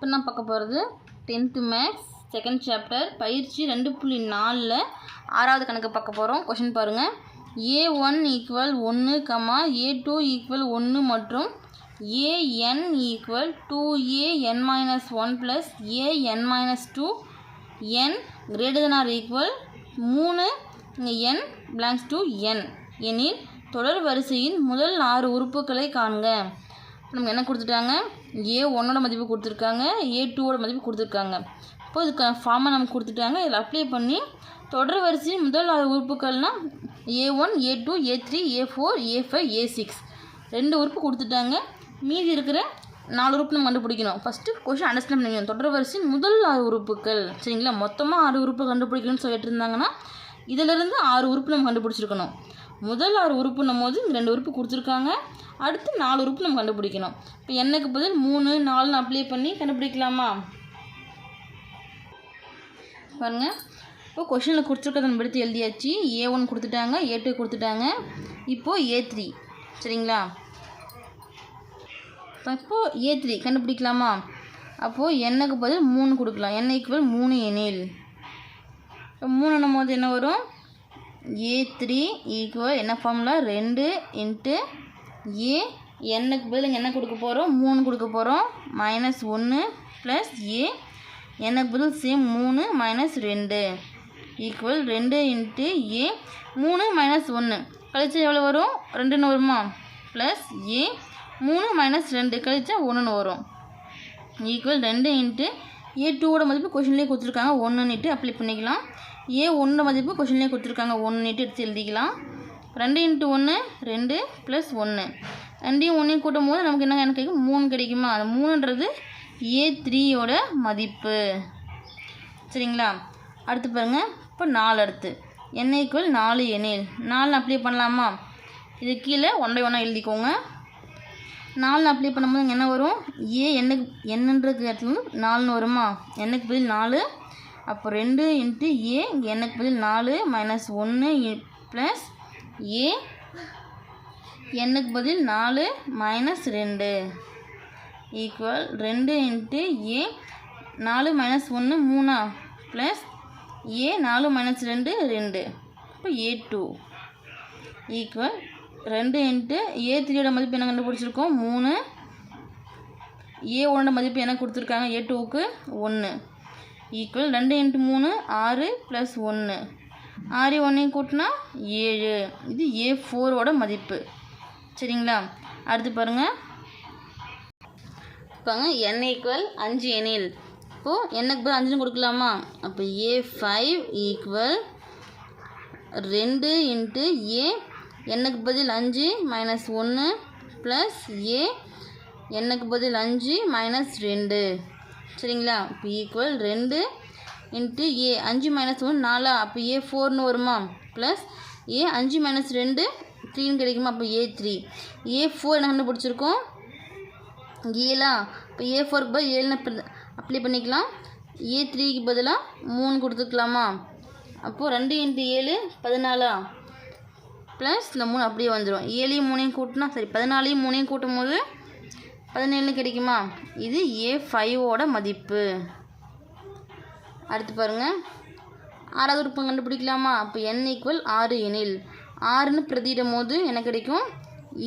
இப்போ நான் பார்க்க போகிறது டென்த்து மேக்ஸ் செகண்ட் சாப்டர் பயிற்சி ரெண்டு புள்ளி நாலில் ஆறாவது கணக்கு பார்க்க போகிறோம் கொஷின் பாருங்கள் ஏ ஒன் ஈக்குவல் ஒன்று கமா ஏ டூ ஈக்குவல் ஒன்று மற்றும் a n equal two a n minus one plus a n minus two n greater than or equal மூணு என் பிளாங்ஸ் டு என் எனில் தொடர் வரிசையின் முதல் ஆறு உறுப்புகளை காண்க. நமக்கு என்ன கொடுத்துட்டாங்க? ஏ ஒன்னோட மதிப்பு கொடுத்துருக்காங்க. ஏ டூவோட மதிப்பு கொடுத்துருக்காங்க. இப்போ இதுக்கான ஃபார்மை நமக்கு கொடுத்துட்டாங்க. இதில் அப்ளை பண்ணி தொடர் வரிசையின் முதல் ஆறு உறுப்புகள்னால் a one a two a three a four a five a six ரெண்டு உறுப்பு கொடுத்துட்டாங்க. மீதி இருக்கிற நாலு உறுப்பு நம்ம கண்டுபிடிக்கணும். ஃபஸ்ட்டு கொஷின் அண்டர்ஸ்டாண்ட் பண்ணிக்கணும். தொடர் வரிசையின் முதல் ஆறு உறுப்புகள். சரிங்களா? மொத்தமாக ஆறு உறுப்பு கண்டுபிடிக்கணும்னு சொல்லிட்டு இருந்தாங்கன்னா இதிலிருந்து ஆறு உறுப்பு நம்ம கண்டுபிடிச்சிருக்கணும். முதல் ஆறு உறுப்புன்னும் போது இந்த ரெண்டு உறுப்பு கொடுத்துருக்காங்க. அடுத்து நாலு உறுப்பு நம்ம கண்டுபிடிக்கணும். இப்போ எண்ணுக்கு பதில் மூணு நாலுன்னு அப்ளை பண்ணி கண்டுபிடிக்கலாமா? பாருங்கள் இப்போ கொஷினில் கொடுத்துருக்கதன் நம்ம எடுத்து எழுதியாச்சு. ஏ ஒன் கொடுத்துட்டாங்க ஏ டூ கொடுத்துட்டாங்க. இப்போது ஏ த்ரீ சரிங்களா? இப்போது ஏ த்ரீ கண்டுபிடிக்கலாமா? அப்போது எண்ணுக்கு பதில் மூணு கொடுக்கலாம். எண்ணெய்க்கு பதில் மூணு எண்ணில் இப்போ மூணுன்னும் போது என்ன வரும்? ஏ த்ரீ ஈக்குவல் என்ன ஃபார்முலா ரெண்டு இன்ட்டு ஏ e. என்னுக்கு பதில் என்ன கொடுக்க போகிறோம் மூணு கொடுக்க போகிறோம் மைனஸ் ஒன்று ப்ளஸ் ஏ e. எனக்கு பதில் சேம் மூணு மைனஸ் ரெண்டு. ஈக்குவல் ரெண்டு இன்ட்டு ஏ e. மூணு மைனஸ் ஒன்று கழிச்சா எவ்வளோ வரும்? ரெண்டுன்னு வருமா? ப்ளஸ் ஏ மூணு மைனஸ் ரெண்டு. கழிச்சா ஒன்றுன்னு வரும். ஈக்குவல் ரெண்டு இன்ட்டு ஏ டூவோட மதிப்பு கொஷின்லேயே கொடுத்துருக்காங்க. ஒன்றுன்னுட்டு அப்ளை பண்ணிக்கலாம். ஏ ஒன்றோட மதிப்பு கொஷின்லேயே கொடுத்துருக்காங்க. ஒன்றுன்னுட்டு எடுத்து எழுதிக்கலாம். ரெண்டு இன்ட்டு ஒன்று ரெண்டு ப்ளஸ் ஒன்று ரெண்டையும் ஒன்றையும் கூட்டும் போது நமக்கு என்ன எனக்கு கிடைக்கும்? மூணு கிடைக்குமா? அந்த மூணுன்றது ஏ த்ரீயோட மதிப்பு. சரிங்களா? அடுத்து பாருங்கள் இப்போ நாலு அடுத்து. என்ன நாலு எண்ணில் நாலு அப்ளை பண்ணலாமா? இது கீழே ஒன் பை ஒன்னாக எழுதிக்கோங்க. நாலு அப்ளை பண்ணும்போது என்ன வரும்? ஏ எண்ணுக்கு என்னன்றது இடத்துல நாலுன்னு வருமா? எண்ணுக்கு பதில் நாலு. அப்போ ரெண்டு இன்ட்டு ஏ இங்கே எண்ணுக்கு பதில் நாலு மைனஸ் ஒன்று ப்ளஸ் ஏ எண்ணுக்கு பதில் நாலு மைனஸ் ரெண்டு. ஈக்குவல் ரெண்டு இன்ட்டு ஏ நாலு மைனஸ் ஒன்று மூணா? ப்ளஸ் ஏ நாலு மைனஸ் ரெண்டு ரெண்டு. இப்போ ஏ டூ ஈக்குவல் ரெண்டு இன்ட்டு ஏ த்ரீயோட மதிப்பு என்ன கண்டுபிடிச்சிருக்கோம்? மூணு. ஏ ஒன்னோட மதிப்பு என்ன கொடுத்துருக்காங்க? ஏ டூவுக்கு ஒன்று ஈக்குவல் ரெண்டு இன்ட்டு மூணு ஆறு ப்ளஸ் ஒன்று ஆறு ஒன்றையும் கூட்டினா ஏழு. இது ஏ ஃபோரோட மதிப்பு. சரிங்களா? அடுத்து பாருங்கள் பாருங்க என் ஈக்குவல் அஞ்சு எனில். இப்போது என்னக்கு பதில் அஞ்சுன்னு கொடுக்கலாமா? அப்போ ஏ ஃபைவ் ஈக்குவல் ரெண்டு இன்ட்டு ஏ எண்ணுக்கு பதில் அஞ்சு மைனஸ் ஒன்று ப்ளஸ் ஏ எண்ணுக்கு பதில் அஞ்சு மைனஸ் ரெண்டு. சரிங்களா? இப்போ ஈக்குவல் ரெண்டு இன்ட்டு ஏ அஞ்சு மைனஸ் ஒன்று நாலா? அப்போ ஏ ஃபோர்னு வருமா? ப்ளஸ் ஏ அஞ்சு மைனஸ் ரெண்டு த்ரீன்னு கிடைக்குமா? அப்போ ஏ த்ரீ ஏ ஃபோர் என்ன கண்டுபிடிச்சிருக்கோம்? ஏலா இப்போ ஏ ஃபோருக்கு பதில் ஏழுன்னு அப்ளை பண்ணிக்கலாம். ஏ த்ரீக்கு பதிலாக மூணு கொடுத்துக்கலாமா? அப்போது ரெண்டு இன்ட்டு ஏழு பதினாலா? ப்ளஸ் இந்த மூணு அப்படியே வந்துடும் ஏழையும் மூணையும் கூட்டினா சரி பதினாலையும் மூணையும் கூட்டும் போது பதினேழு கிடைக்குமா? இது ஏ ஃபைவோட மதிப்பு. அடுத்து பாருங்கள் ஆறாவது உறுப்பம் கண்டுபிடிக்கலாமா? அப்போ என் ஈக்குவல் ஆறு எனில். ஆறுன்னு பிரதியிடும் போது என்ன கிடைக்கும்?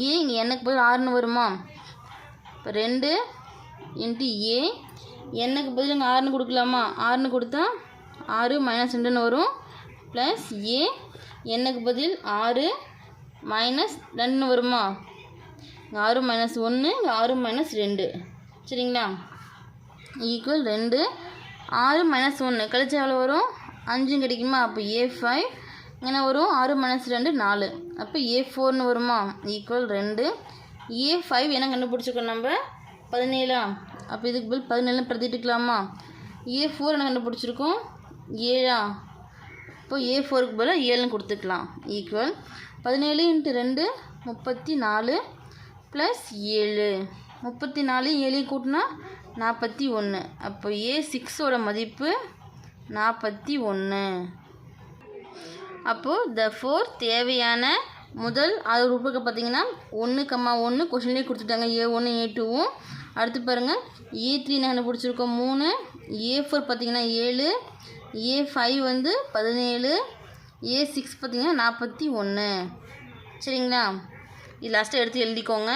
ஏ இங்கே எனக்கு பதில் ஆறுன்னு வருமா? இப்போ ரெண்டு இன்ட்டு ஏ எண்ணுக்கு பதில் இங்கே ஆறுன்னு கொடுக்கலாமா? ஆறுன்னு கொடுத்தா ஆறு மைனஸ் ரெண்டுன்னு வரும். ப்ளஸ் ஏ எண்ணுக்கு பதில்? ஆறு மைனஸ் ரெண்டுன்னு வருமா? ஆறு மைனஸ் ஒன்று ஆறு மைனஸ் ரெண்டு. சரிங்களா? ஈக்குவல் ரெண்டு. ஆறு மைனஸ் ஒன்று கழிச்சா எவ்வளோ வரும்? அஞ்சும் கிடைக்குமா? அப்போ ஏ ஃபைவ் என்ன வரும்? ஆறு மைனஸ் ரெண்டு நாலு. அப்போ ஏ ஃபோர்னு வருமா? ஈக்குவல் ரெண்டு. ஏ ஃபைவ் என்ன கண்டுபிடிச்சிருக்கோம் நம்ம? பதினேழா? அப்போ இதுக்கு பதில் பதினேழு பிரதிட்டுக்கலாமா ஏ ஃபோர் என்ன கண்டுபிடிச்சிருக்கோம்? ஏழா? அப்போ ஏ ஃபோருக்கு பதிலாக ஏழுன்னு கொடுத்துக்கலாம். ஈக்குவல் பதினேழு இன்ட்டு ரெண்டு முப்பத்தி நாலு ப்ளஸ் ஏழு. முப்பத்தி நாலு ஏழையும் கூட்டினா நாற்பத்தி ஒன்று அப்போ ஏ சிக்ஸோட மதிப்பு நாற்பத்தி ஒன்று அப்போது த ஃபோர் தேவையான முதல் ஆறு உறுப்புக்கு பார்த்தீங்கன்னா ஒன்று கம்மா ஒன்று கொஷின்லேயே கொடுத்துட்டாங்க. ஏ ஒன்று ஏ டூவும் அடுத்து பாருங்கள் ஏ த்ரீ என்ன பிடிச்சிருக்கோம்? மூணு. ஏ ஃபோர் பார்த்தீங்கன்னா ஏழு. ஏ ஃபைவ் வந்து பதினேழு ஏ சிக்ஸ் பார்த்திங்கன்னா நாற்பத்தி ஒன்று. சரிங்களா? இது லாஸ்ட்டாக எடுத்து எழுதிக்கோங்க.